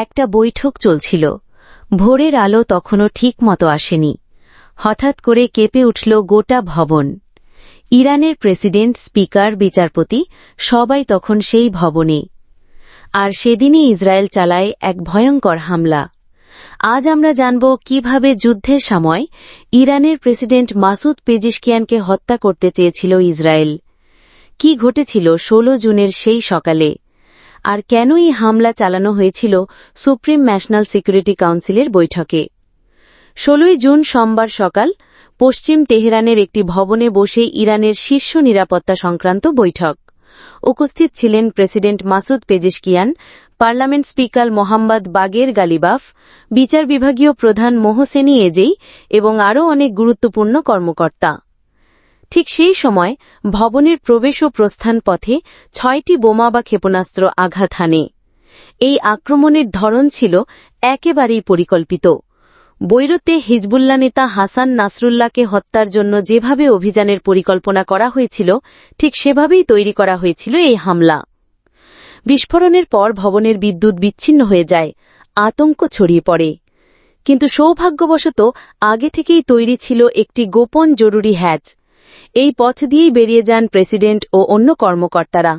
একটা বৈঠক চলছিল। ভোরের আলো তখনও ঠিক মতো আসেনি। হঠাৎ করে কেঁপে উঠল গোটা ভবন। ইরানের প্রেসিডেন্ট, স্পিকার, বিচারপতি সবাই তখন সেই ভবনে। আর সেদিনই ইসরায়েল চালায় এক ভয়ঙ্কর হামলা। আজ আমরা জানব কীভাবে যুদ্ধের সময় ইরানের প্রেসিডেন্ট মাসুদ পেজিশকিয়ানকে হত্যা করতে চেয়েছিল ইসরায়েল। কি ঘটেছিল ১৬ জুনের সেই সকালে? আর কেন এই হামলা চালানো হয়েছিল সুপ্রিম ন্যাশনাল সিকিউরিটি কাউন্সিলের বৈঠকে। ষোলোই জুন সোমবার সকাল পশ্চিম তেহরানের একটি ভবনে বসে ইরানের শীর্ষ নিরাপত্তা সংক্রান্ত বৈঠক। উপস্থিত ছিলেন president Masoud Pezeshkian, parliament speaker Mohammad Bagher Ghalibaf, বিচার বিভাগীয় প্রধান মোহসেনি এজেই এবং আরও অনেক গুরুত্বপূর্ণ কর্মকর্তা। ঠিক সেই সময় ভবনের প্রবেশ ও প্রস্থান পথে ছয়টি বোমা বা ক্ষেপণাস্ত্র আঘাত হানে। এই আক্রমণের ধরন ছিল একেবারেই পরিকল্পিত। বৈরতে হিজবুল্লা নেতা হাসান নাসরুল্লাহকে হত্যার জন্য যেভাবে অভিযানের পরিকল্পনা করা হয়েছিল, ঠিক সেভাবেই তৈরি করা হয়েছিল এই হামলা। বিস্ফোরণের পর ভবনের বিদ্যুৎ বিচ্ছিন্ন হয়ে যায়, আতঙ্ক ছড়িয়ে পড়ে। কিন্তু সৌভাগ্যবশত আগে থেকেই তৈরি ছিল একটি গোপন জরুরি হ্যাচ এই পথ দিয়েই বেরিয়ে যান প্রেসিডেন্ট ও অন্য কর্মকর্তারা।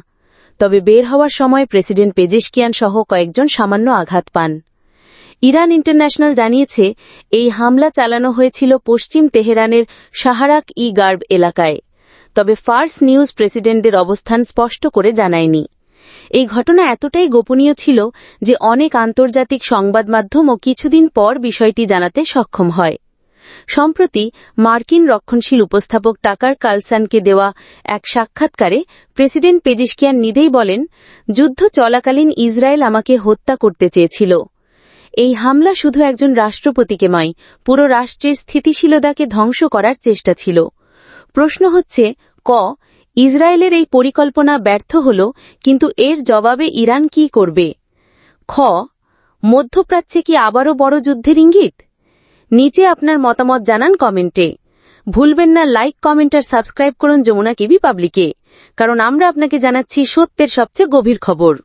তবে বের হওয়ার সময় প্রেসিডেন্ট পেজেশকিয়ান সহ কয়েকজন সামান্য আঘাত পান। ইরান ইন্টারন্যাশনাল জানিয়েছে, এই হামলা চালানো হয়েছিল পশ্চিম তেহরানের সাহারাক ই গার্ব এলাকায়। তবে ফার্স নিউজ প্রেসিডেন্টদের অবস্থান স্পষ্ট করে জানায়নি। এই ঘটনা এতটাই গোপনীয় ছিল যে অনেক আন্তর্জাতিক সংবাদ মাধ্যমও কিছুদিন পর বিষয়টি জানাতে সক্ষম হয়। সম্প্রতি মার্কিন রক্ষণশীল উপস্থাপক টাকার কালসানকে দেওয়া এক সাক্ষাৎকারে প্রেসিডেন্ট পেজিশকিয়ান নিদেই বলেন, যুদ্ধ চলাকালীন ইসরায়েল আমাকে হত্যা করতে চেয়েছিল। এই হামলা শুধু একজন রাষ্ট্রপতিকে নয়, পুরো রাষ্ট্রের স্থিতিশীলতাকে ধ্বংস করার চেষ্টা ছিল। প্রশ্ন হচ্ছে, ক, ইসরায়েলের এই পরিকল্পনা ব্যর্থ হল, কিন্তু এর জবাবে ইরান কি করবে? খ, মধ্যপ্রাচ্যে কি আবারও বড় যুদ্ধের ইঙ্গিত? নিচে আপনার মতামত জানান কমেন্টে। ভুলবেন না, লাইক, কমেন্ট আর সাবস্ক্রাইব করুন যমুনা কেবি পাবলিকে। কারণ আমরা আপনাকে জানাচ্ছি সত্যের সবচেয়ে গভীর খবর।